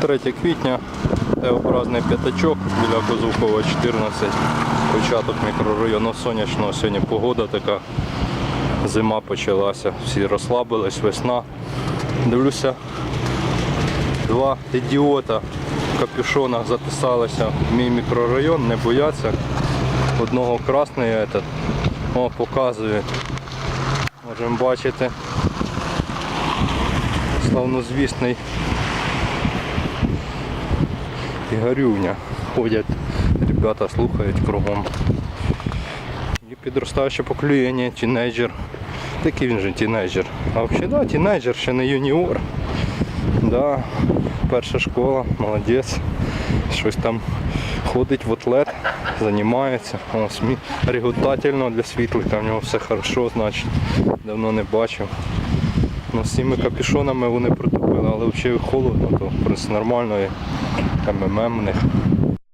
3 квітня, Т-образний п'ятачок біля Козувкова 14, початок мікрорайону сонячного. Сьогодні погода така, зима почалася, всі розслабились, весна. Дивлюся, два ідіота в капюшонах записалися. В мій мікрорайон, не бояться. Одного красний этот, о, показує. Можемо бачити. Славнозвісний Ігорюня. Ходять, ребята слухають кругом. І підростаюче покоління, тінейджер. Такий він же тінейджер. А взагалі, да, тінейджер, ще не юніор. Да, перша школа, молодець. Щось там ходить в атлет, займається. Смі... Реготательно для світлика, в нього все хорошо, значить. Давно не бачив. Ну, з цими капюшонами вони притупили, але взагалі холодно, то в принципі нормально і МММ в них.